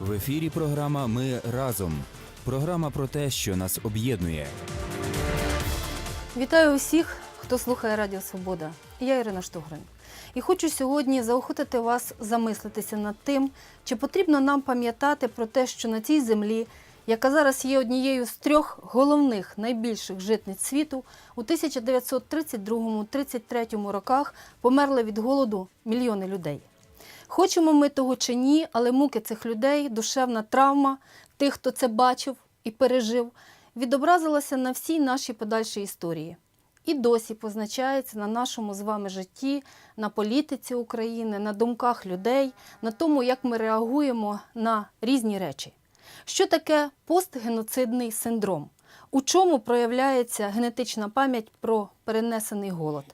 В ефірі програма Ми разом. Програма про те, що нас об'єднує. Вітаю усіх, хто слухає Радіо Свобода. Я Ірина Штугрин. І хочу сьогодні заохотити вас замислитися над тим, чи потрібно нам пам'ятати про те, що на цій землі, яка зараз є однією з трьох головних найбільших житниць світу, у 1932-33 роках померли від голоду мільйони людей. Хочемо ми того чи ні, але муки цих людей, душевна травма тих, хто це бачив і пережив, відобразилася на всій нашій подальшій історії. І досі позначається на нашому з вами житті, на політиці України, на думках людей, на тому, як ми реагуємо на різні речі. Що таке постгеноцидний синдром? У чому проявляється генетична пам'ять про перенесений голод?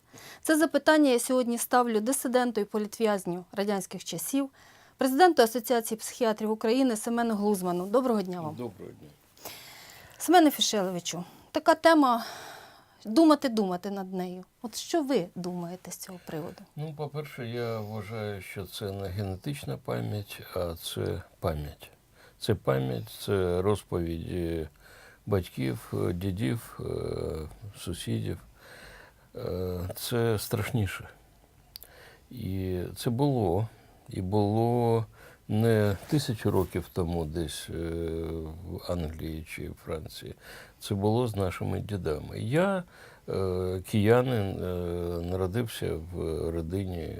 Це запитання я сьогодні ставлю дисиденту і політв'язню радянських часів, президенту Асоціації психіатрів України Семену Глузману. Доброго дня вам. Доброго дня. Семене Фішеловичу, така тема думати, думати над нею. От що ви думаєте з цього приводу? Ну, по-перше, я вважаю, що це не генетична пам'ять, а це пам'ять. Це пам'ять, це розповіді батьків, е, дідів, е, сусідів. Е, Це страшніше. І це було. І було не тисячу років тому десь в Англії чи Франції. Це було з нашими дідами. Я, киянин, народився в родині,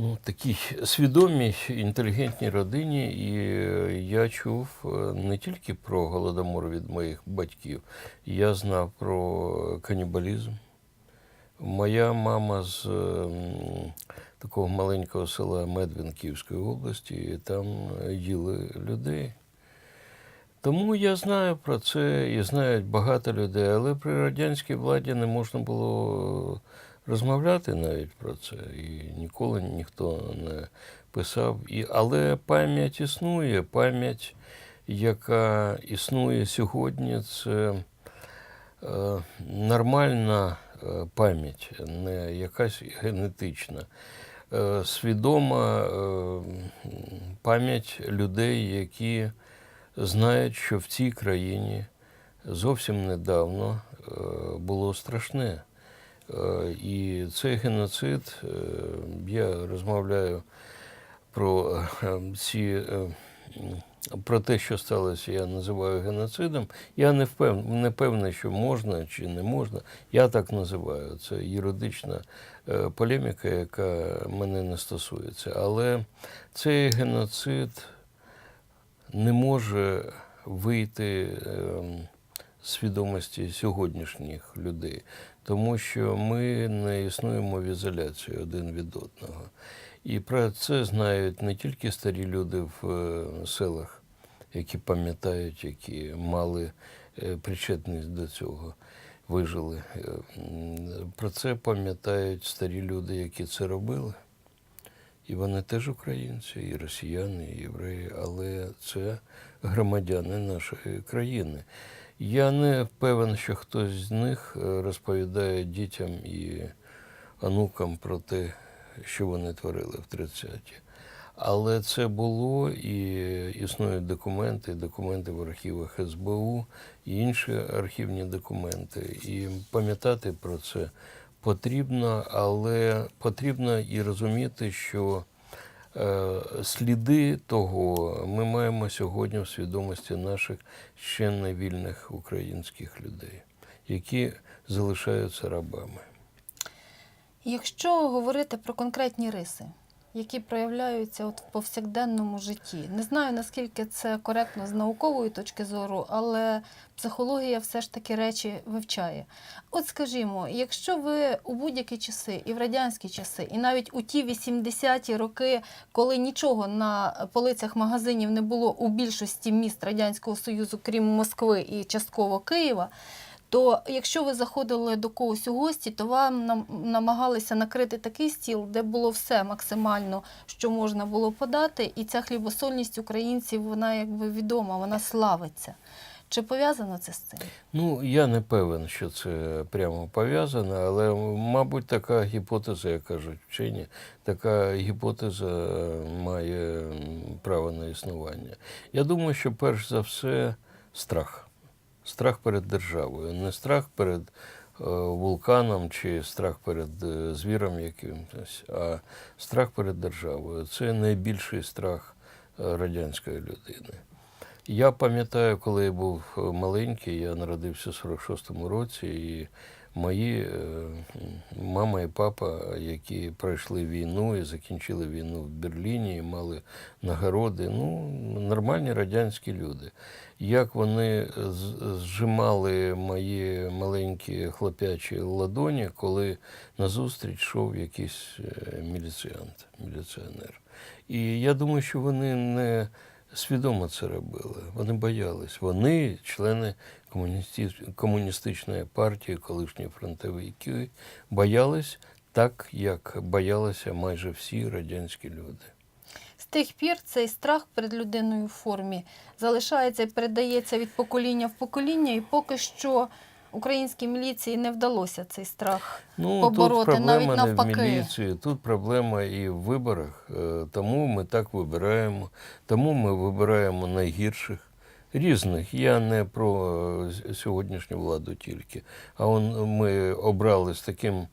ну, такій свідомій, інтелігентній родині, і е, я чув е, не тільки про голодомор від моїх батьків, я знав про канібалізм. Моя мама з ем, такого маленького села Медвін Київської області, і там е, їли людей. Тому я знаю про це і знають багато людей, але при радянській владі не можна було розмовляти навіть про це. І ніколи ніхто не писав. І, але пам'ять існує. Пам'ять, яка існує сьогодні, це е, нормальна е, пам'ять, не якась генетична. Е, Свідома е, пам'ять людей, які знають, що в цій країні зовсім недавно було страшне. Е, І цей геноцид, е, я розмовляю про е, ці. Про те, що сталося, я називаю геноцидом. Я не впев... не певний, що можна чи не можна. Я так називаю. Це юридична полеміка, яка мене не стосується. Але цей геноцид не може вийти ем, свідомості сьогоднішніх людей, тому що ми не існуємо в ізоляції один від одного. І про це знають не тільки старі люди в е, селах, які пам'ятають, які мали е, причетність до цього, вижили. Е, Про це пам'ятають старі люди, які це робили. І вони теж українці, і росіяни, і євреї, але це громадяни нашої країни. Я не певен, що хтось з них е, розповідає дітям і онукам про те, що вони творили в 30-ті. Але це було і існують документи, документи в архівах СБУ і інші архівні документи. І пам'ятати про це потрібно, але потрібно і розуміти, що сліди того ми маємо сьогодні в свідомості наших ще не вільних українських людей, які залишаються рабами. Якщо говорити про конкретні риси, які проявляються от в повсякденному житті, не знаю наскільки це коректно з наукової точки зору, але психологія все ж таки речі вивчає. От скажімо, якщо ви у будь-які часи, і в радянські часи, і навіть у ті 80-ті роки, коли нічого на полицях магазинів не було у більшості міст Радянського Союзу, крім Москви і частково Києва, то якщо ви заходили до когось у гості, то вам намагалися накрити такий стіл, де було все максимально, що можна було подати, і ця хлібосольність українців, вона якби відома, вона славиться. Чи пов'язано це з цим? Ну, я не певен, що це прямо пов'язано, але, мабуть, така гіпотеза, як кажуть вчені, така гіпотеза має право на існування. Я думаю, що перш за все страх. Страх перед державою, не страх перед е, вулканом чи страх перед е, звіром якимось, а страх перед державою. Це найбільший страх е, радянської людини. Я пам'ятаю, коли я був маленький, я народився в 46-му році, і мої е, мама і папа, які пройшли війну і закінчили війну в Берліні, і мали нагороди, ну, нормальні радянські люди. Як вони зжимали мої маленькі хлопячі ладоні, коли назустріч йшов якийсь е, міліціант, міліціонер. І я думаю, що вони не свідомо це робили. Вони боялись. Вони, члени комуністичної партії, колишні фронтовики, боялись так, як боялися майже всі радянські люди. З тих пір цей страх перед людиною в формі залишається і передається від покоління в покоління, і поки що українській міліції не вдалося цей страх. Ну, побороти, тут навіть проблема не в міліції, тут проблема і в виборах. Е, Тому ми так вибираємо, тому ми вибираємо найгірших. Різних. Я не про е, сьогоднішню владу тільки. А он ми обрали з таким,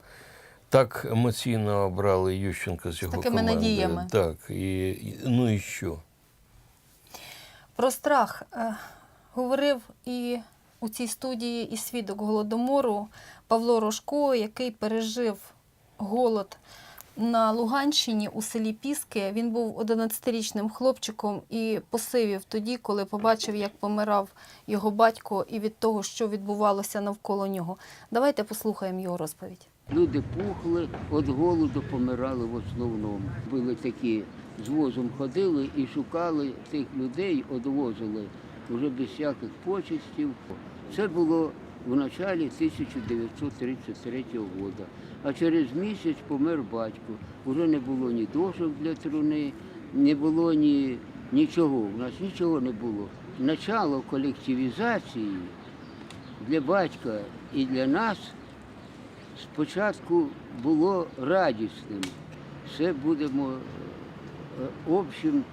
так емоційно обрали Ющенка з його такими командою. надіями. Так, і, і- ну і що? Про страх е, говорив і у цій студії і свідок голодомору Павло Рожко, який пережив голод на Луганщині у селі Піски. Він був 11-річним хлопчиком і посивів тоді, коли побачив, як помирав його батько, і від того, що відбувалося навколо нього. Давайте послухаємо його розповідь. Люди пухли, від голоду помирали в основному. Були такі, з возом ходили і шукали тих людей, одвозили вже без всяких почестів. Це було в началі 1933 року. А через місяць помер батько. Уже не було ні дошок для труни, не було ні, нічого. У нас нічого не було. Начало колективізації для батька і для нас спочатку було радісним. Все будемо е, общим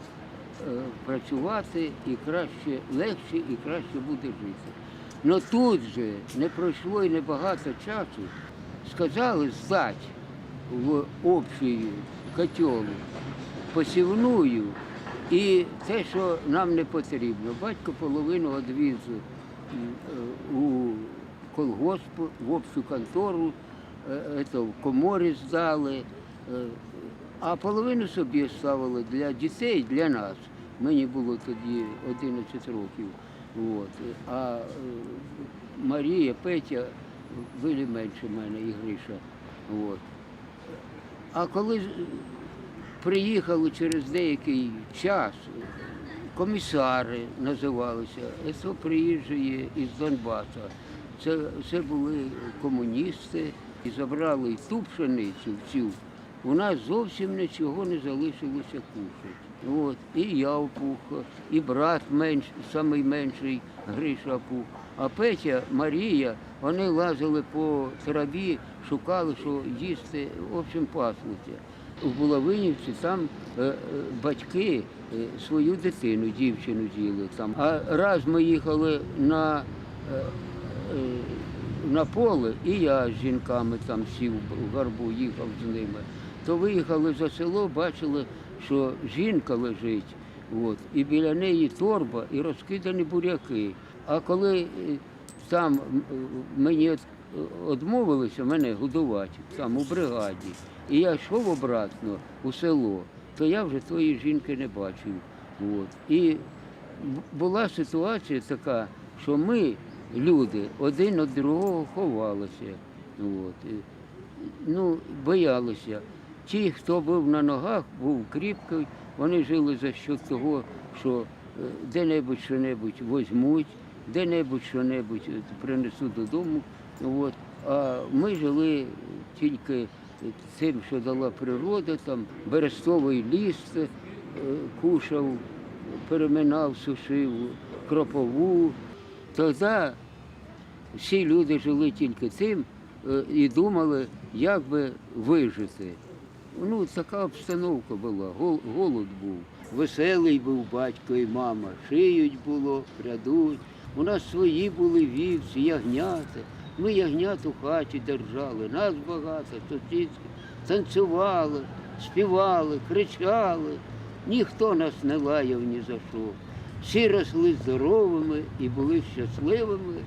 е, працювати і краще, легше і краще буде жити. Но тут же не пройшло і небагато часу, сказали здати в общий котел посівную і те, що нам не потрібно. Батько половину відвіз е, у колгосп, в общу контору, е, в коморі здали, е, а половину собі ставили для дітей, для нас. Мені було тоді 11 років. От. А Марія, Петя були менше мене і Гриша. От. А коли приїхали через деякий час, комісари називалися, це приїжджає із Донбаса. Це, це були комуністи і забрали ту пшеницю всю. У нас зовсім нічого не залишилося кушати. От. І я впух, і брат менш, самий менший Гриша пух. А Петя, Марія, вони лазили по траві, шукали, що їсти, в общем, паслися. У Булавинівці там е, е, батьки е, свою дитину, дівчину з'їли там. А раз ми їхали на, на поле, і я з жінками там сів в гарбу, їхав з ними, то виїхали за село, бачили, що жінка лежить, от, і біля неї торба і розкидані буряки. А коли е, там е, мені от- одмовилися мене годувати там у бригаді, і я йшов обратно у село, то я вже тої жінки не бачив. От. І була ситуація така, що ми, люди, один від другого ховалися. От. Ну, боялися. Ті, хто був на ногах, був кріпкий, вони жили за що того, що е, де-небудь що-небудь возьмуть, де-небудь що-небудь е, принесуть додому. От. А ми жили тільки тим, що дала природа, там берестовий ліс е, кушав, переминав, сушив, кропову. Тоді всі люди жили тільки тим і думали, як би вижити. Ну, така обстановка була, голод був. Веселий був батько і мама, шиють було, прядуть. У нас свої були вівці, ягнята. Ми ягнят у хаті держали, нас багато, сусідські. Танцювали, співали, кричали. Ніхто нас не лаяв ні за що. Всі росли здоровими і були щасливими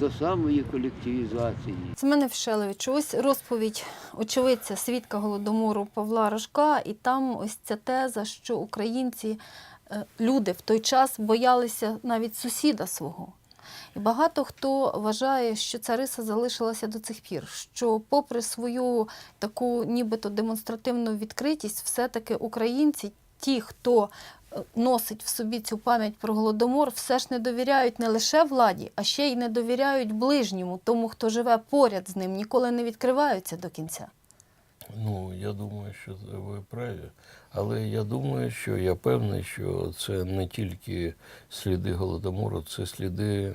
до самої колективізації. Семен Євшелевич, ось розповідь очевидця свідка голодомору Павла Рожка, і там ось ця теза, що українці, е, люди в той час боялися навіть сусіда свого. І багато хто вважає, що ця риса залишилася до цих пір, що, попри свою таку нібито демонстративну відкритість, все-таки українці, ті, хто носить в собі цю пам'ять про голодомор, все ж не довіряють не лише владі, а ще й не довіряють ближньому, тому хто живе поряд з ним, ніколи не відкриваються до кінця. Ну, я думаю, що ви праві. Але я думаю, що я певний, що це не тільки сліди голодомору, це сліди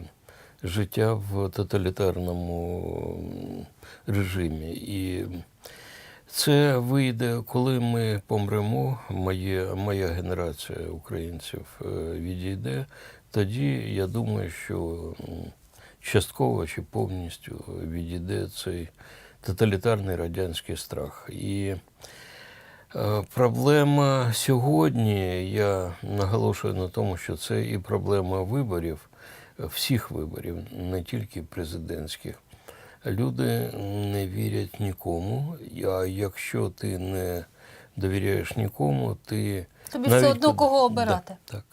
життя в тоталітарному режимі. І це вийде, коли ми помремо, моє, моя генерація українців е, відійде, тоді я думаю, що частково чи повністю відійде цей тоталітарний радянський страх. І е, проблема сьогодні, я наголошую на тому, що це і проблема виборів, всіх виборів, не тільки президентських. Люди не вірять нікому, а якщо ти не довіряєш нікому, ти Тобі все одно кого Да, обирати. так.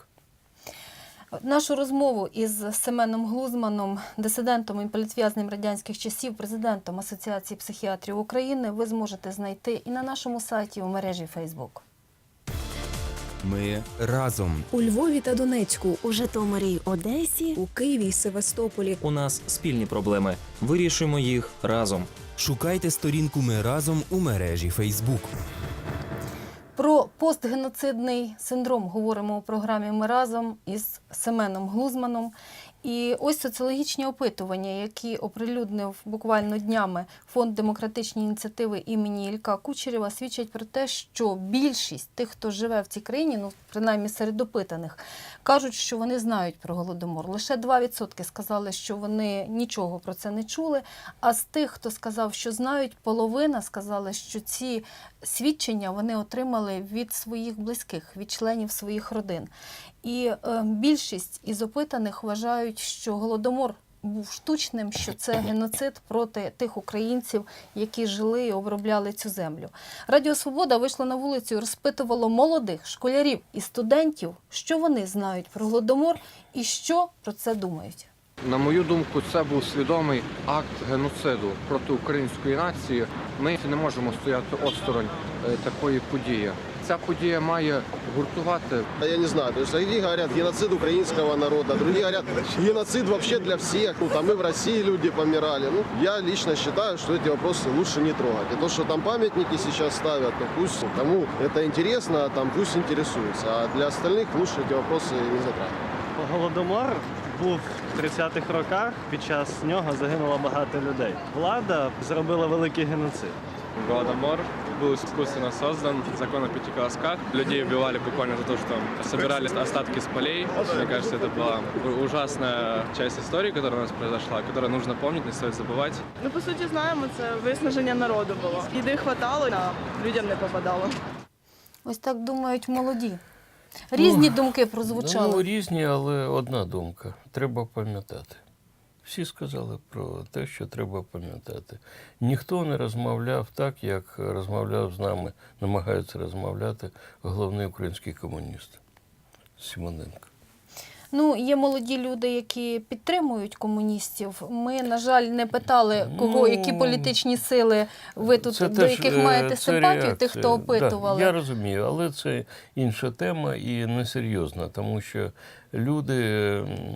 Нашу розмову із Семеном Глузманом, дисидентом і політв'язнем радянських часів, президентом Асоціації психіатрів України, ви зможете знайти і на нашому сайті у мережі Facebook. Ми разом. У Львові та Донецьку, у Житомирі Одесі у Києві й Севастополі. У нас спільні проблеми. Вирішуємо їх разом. Шукайте сторінку Ми разом у мережі Фейсбук. Про постгеноцидний синдром говоримо у програмі Ми разом із Семеном Глузманом. І ось соціологічні опитування, які оприлюднив буквально днями фонд демократичні ініціативи імені Ілька Кучерєва, свідчать про те, що більшість тих, хто живе в цій країні, ну принаймні серед опитаних, кажуть, що вони знають про голодомор. Лише 2% сказали, що вони нічого про це не чули. А з тих, хто сказав, що знають, половина сказали, що ці свідчення вони отримали від своїх близьких, від членів своїх родин. І е, більшість із опитаних вважають, що голодомор був штучним, що це геноцид проти тих українців, які жили і обробляли цю землю. Радіо Свобода вийшло на вулицю і розпитувало молодих школярів і студентів, що вони знають про голодомор і що про це думають. На мою думку, це був свідомий акт геноциду проти української нації. Ми не можемо стояти осторонь е, такої події Ця подія має гуртувати А Я не знаю, то есть одни говорят геноцид украинского народа, другие говорят геноцид вообще для всех. Ну, там и в России люди помирали. Ну, я лично считаю, что эти вопросы лучше не трогать. И то, что там памятники сейчас ставят, ну пусть кому это интересно, там пусть интересуется. А для остальных лучше эти вопросы не затрагивать. Голодомор був в 30-х роках. Під час нього загинуло багато людей. Влада зробила великий геноцид. Голодомор был искусственно создан, закон о пяти колосках. Людей убивали буквально за то, что собирали остатки с полей. Мне кажется, это была ужасная часть истории, которая у нас произошла, которую нужно помнить, не стоит забывать. Ну, по суті, знаємо, це виснаження народу було. Їди хватало, а людям не попадало. Ось так думають молоді. Різні думки прозвучали. Ну, різні, але одна думка. Треба пам'ятати. Всі сказали про те, що треба пам'ятати. Ніхто не розмовляв так, як розмовляв з нами, намагається розмовляти головний український комуніст Симоненко. Ну, є молоді люди, які підтримують комуністів. Ми, на жаль, не питали, кого, Ну, які політичні сили ви тут Це до теж, яких е, маєте симпатію, тих, хто опитували. Да, я розумію, але це інша тема і несерйозна, тому що люди,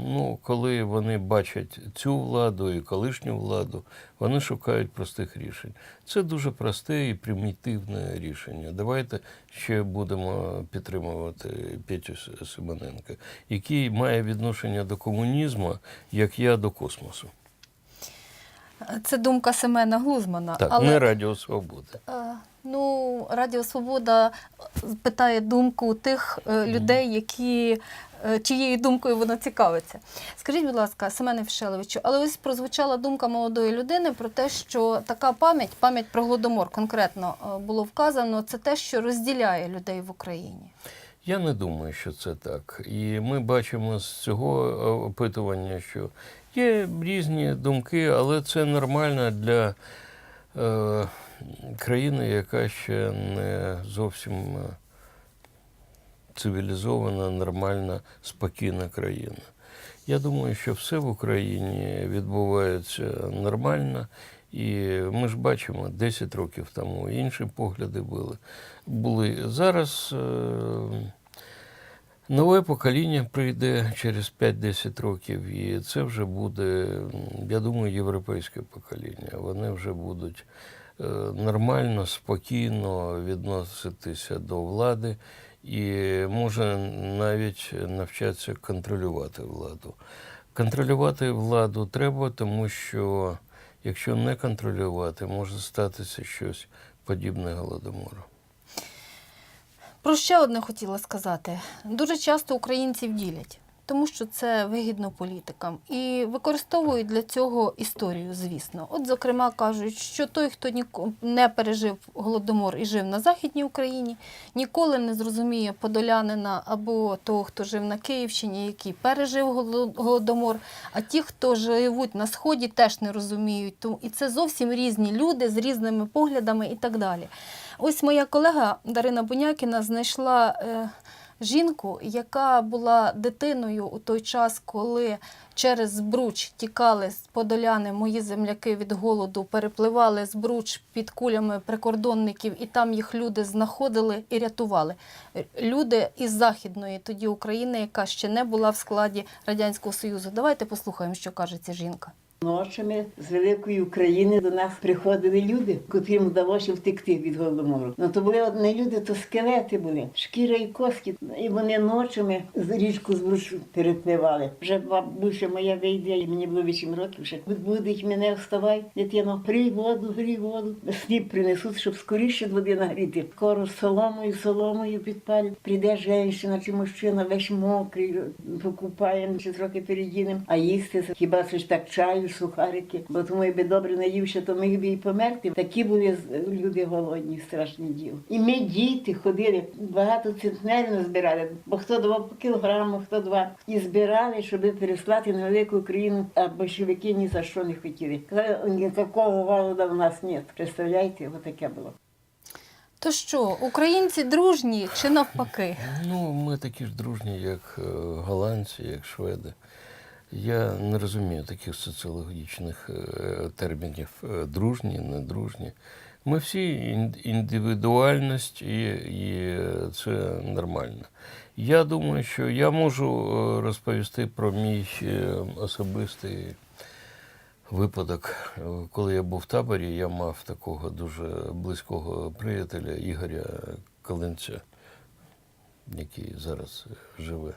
ну, коли вони бачать цю владу і колишню владу, вони шукають простих рішень. Це дуже просте і примітивне рішення. Давайте ще будемо підтримувати Петю Симоненка, який має відношення до комунізму, як я до космосу. Це думка Семена Глузмана. Так, але не Радіо Свободи. е, Ну, Радіо Свобода питає думку тих е, людей, які чиєю думкою воно цікавиться. Скажіть, будь ласка, Семене Фішеловичу, але ось прозвучала думка молодої людини про те, що така пам'ять, пам'ять про голодомор конкретно е, було вказано, це те, що розділяє людей в Україні. Я не думаю, що це так. І ми бачимо з цього е, опитування, що є різні думки, але це нормально для е, країни, яка ще не зовсім е, цивілізована, нормальна, спокійна країна. Я думаю, що все в Україні відбувається нормально. І ми ж бачимо, 10 років тому інші погляди були. були. Зараз е, нове покоління прийде через 5-10 років, і це вже буде, я думаю, європейське покоління. Вони вже будуть е, нормально, спокійно відноситися до влади і може навіть навчатися контролювати владу. Контролювати владу треба, тому що якщо не контролювати, може статися щось подібне голодомору. Про ще одне хотіла сказати. Дуже часто українців ділять, тому що це вигідно політикам. І використовують для цього історію, звісно. От, зокрема, кажуть, що той, хто не пережив голодомор і жив на Західній Україні, ніколи не зрозуміє подолянина або того, хто жив на Київщині, який пережив голодомор. А ті, хто живуть на Сході, теж не розуміють. І це зовсім різні люди з різними поглядами і так далі. Ось моя колега Дарина Бунякіна знайшла е, жінку, яка була дитиною у той час, коли через Збруч тікали з Подоляни мої земляки від голоду, перепливали Збруч під кулями прикордонників, і там їх люди знаходили і рятували. Люди із Західної тоді України, яка ще не була в складі Радянського Союзу. Давайте послухаємо, що каже ця жінка. Ночами з великої України до нас приходили люди, котрим вдалося втекти від голодомору. Ну то були не люди, то скелети були, шкіра і костки. І вони ночами з річку збруч перепливали. Вже бабуся моя вийде, і мені було 8 років. Ще будуть мене вставай, дитино, грій воду, грій воду. Сліп принесуть, щоб скоріше води нагріти. Скоро соломою, соломою підпалю. Прийде жінка чи мужчина, весь мокрий, покупає, чи трохи передінем, а їсти хіба це ж так чаю, сухарики. Бо тому, якби добре наївся, то міг би і померти. Такі були люди голодні, страшні діл. І ми діти ходили, багато центнерів назбирали, бо хто давав по кілограму, хто два. І збирали, щоб переслати на велику Україну, а большевики ні за що не хотіли. Казали, ніякого голода в нас нет. Представляєте, отаке було. То що, українці дружні чи навпаки? Ну, ми такі ж дружні, як е, голландці, як шведи. Я не розумію таких соціологічних е, термінів е, дружні, недружні. Ми всі ін- індивідуальність і, і це нормально. Я думаю, що я можу е, розповісти про мій особистий випадок. Коли я був в таборі, я мав такого дуже близького приятеля Ігоря Калинця, який зараз живе.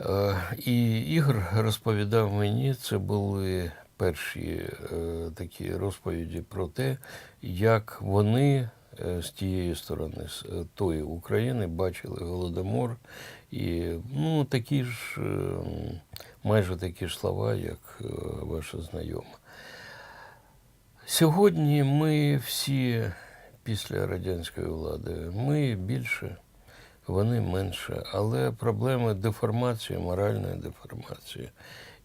Е, І Ігор розповідав мені, це були перші е, такі розповіді про те, як вони е, з тієї сторони, з тої України, бачили голодомор. І ну, такі ж, майже такі ж слова, як ваша знайома. Сьогодні ми всі після радянської влади, ми більше вони менше. Але проблеми деформації, моральної деформації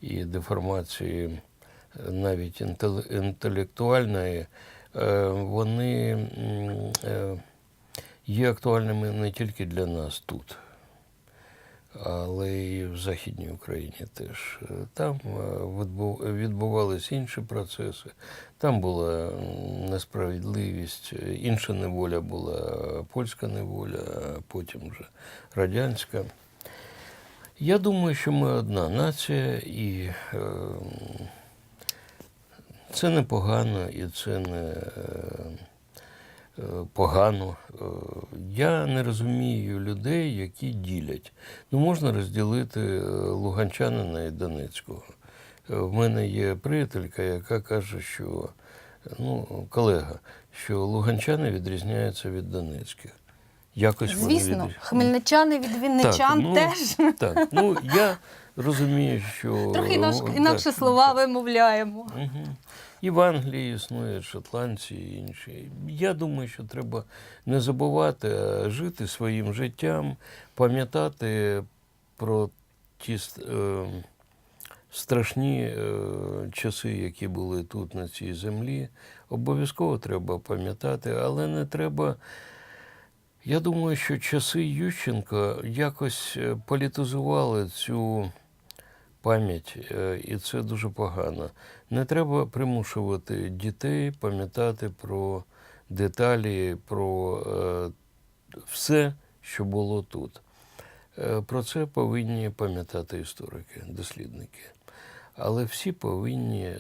і деформації е, навіть інтелектуальної, е, вони е, є актуальними не тільки для нас тут, але й в Західній Україні теж. Там е, відбувалися інші процеси. Там була несправедливість, інша неволя була польська неволя, а потім вже радянська. Я думаю, що ми одна нація, і е, це не погано, і це не е, погано. Е, Я не розумію людей, які ділять. Ну, можна розділити е, луганчанина і Донецького. Е, В мене є приятелька, яка каже, що ну, колега, що луганчани відрізняються від донецьких. Якось вони Звісно, відріз- хмельничани від вінничан ну, теж Так, ну я розумію, що трохи інакше, так, інакше слова вимовляємо. Мгм. І в Англії існують шотландці і інші. Я думаю, що треба не забувати а жити своїм життям, пам'ятати про ті е, страшні е, часи, які були тут, на цій землі. Обов'язково треба пам'ятати, але не треба. Я думаю, що часи Ющенка якось е, політизували цю пам'ять, е, і це дуже погано. Не треба примушувати дітей пам'ятати про деталі, про е, все, що було тут. Е, Про це повинні пам'ятати історики, дослідники. Але всі повинні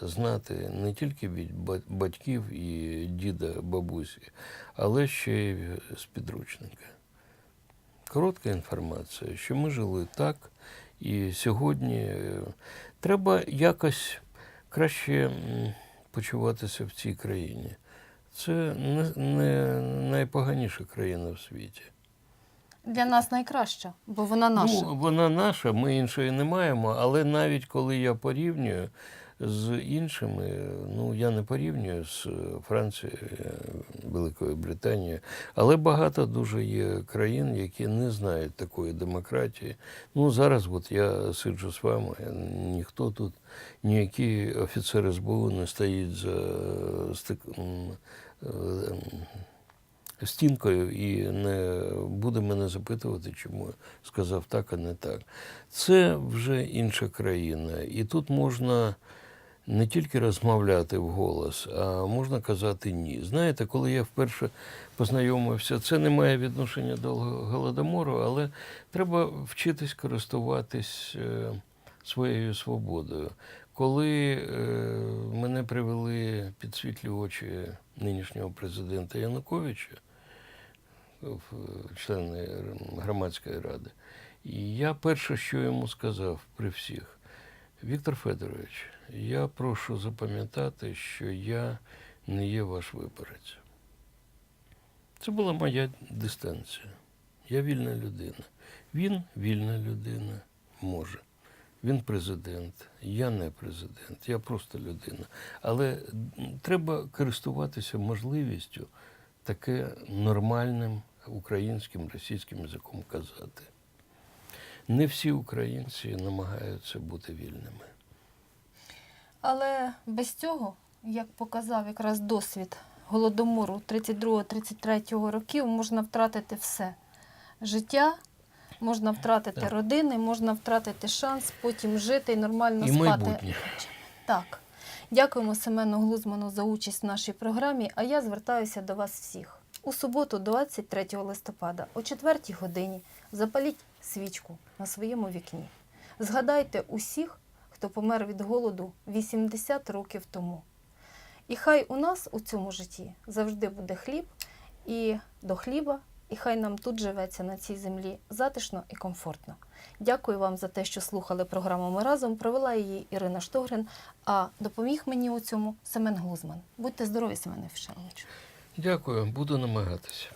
знати не тільки від батьків і діда, бабусі, але ще й з підручника. Коротка інформація, що ми жили так, і сьогодні е, треба якось краще почуватися в цій країні. Це не, не найпоганіша країна в світі. Для нас найкраща, бо вона наша. Ну, вона наша, ми іншої не маємо, але навіть коли я порівнюю з іншими, ну я не порівнюю з Францією, е, Великою Британією, але багато дуже є країн, які не знають такої демократії. Ну зараз от я сиджу з вами, ніхто тут, ніякий офіцер СБУ не стоїть за е, стінкою і не буде мене запитувати, чому сказав так, а не так. Це вже інша країна. І тут можна не тільки розмовляти вголос, а можна казати ні. Знаєте, коли я вперше познайомився, це не має відношення до голодомору, але треба вчитись користуватись е, своєю свободою. Коли е, мене привели під світлі очі нинішнього президента Януковича, члени громадської ради, я перше, що йому сказав при всіх, Віктор Федорович, я прошу запам'ятати, що я не є ваш виборець. Це була моя дистанція. Я вільна людина. Він вільна людина може. Він президент, я не президент, я просто людина. Але треба користуватися можливістю таке нормальним українським, російським язиком казати. Не всі українці намагаються бути вільними. Але без цього, як показав якраз досвід голодомору 32-33 років, можна втратити все. Життя, можна втратити Так. родини, можна втратити шанс потім жити і нормально І спати. майбутнє. Так. Дякуємо Семену Глузману за участь в нашій програмі, а я звертаюся до вас всіх. У суботу, 23 листопада, о 4 годині, запаліть свічку на своєму вікні. Згадайте усіх, хто помер від голоду 80 років тому. І хай у нас у цьому житті завжди буде хліб, і до хліба, і хай нам тут живеться на цій землі затишно і комфортно. Дякую вам за те, що слухали програму Ми разом. Провела її Ірина Штогрин, а допоміг мені у цьому Семен Глузман. Будьте здорові, Семене Фішеловичу. Дякую, буду намагатися.